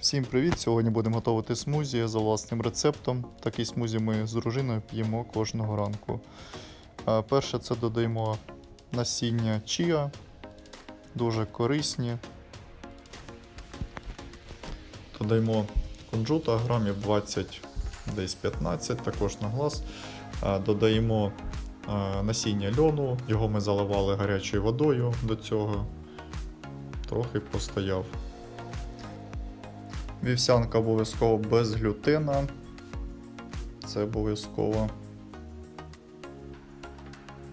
Всім привіт! Сьогодні будемо готувати смузі за власним рецептом. Такий смузі ми з дружиною п'ємо кожного ранку. Е, Перше це додаємо насіння чіа, дуже корисні. Додаємо кунжута грамів 20, десь 15, також на глаз. Е, Додаємо е, насіння льону, його ми заливали гарячою водою до цього. Трохи постояв. Вівсянка обов'язково без глютена. Це обов'язково.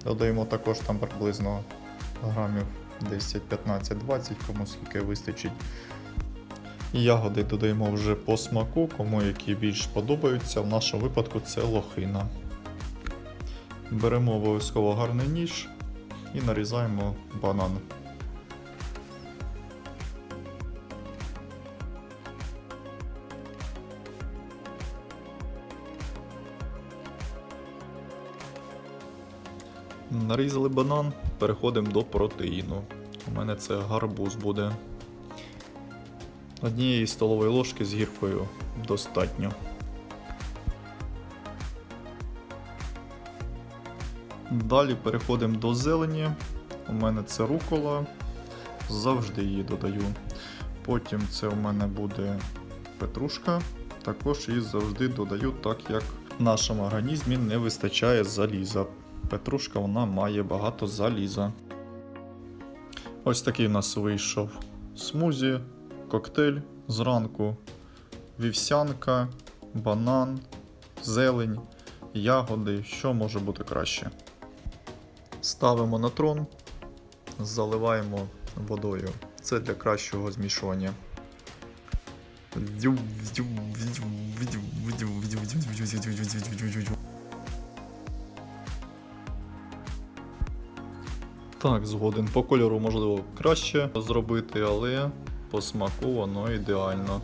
Додаємо також там приблизно грамів 10, 15, 20, кому скільки вистачить. Ягоди додаємо вже по смаку, кому які більш подобаються. В нашому випадку це лохина. Беремо обов'язково гарний ніж і нарізаємо банан. Нарізали банан, переходимо до протеїну. У мене це гарбуз буде. Однієї столової ложки з гіркою достатньо. Далі переходимо до зелені. У мене це рукола. Завжди її додаю. Потім це у мене буде петрушка. Також її завжди додаю, так як в нашому організмі не вистачає заліза. Петрушка вона має багато заліза. Ось такий у нас вийшов смузі, коктейль зранку, вівсянка, банан, зелень, ягоди. Що може бути краще? Ставимо на трон, заливаємо водою. Це для кращого змішування. Так, згоден. По кольору можливо краще зробити, але по смаку воно ідеально.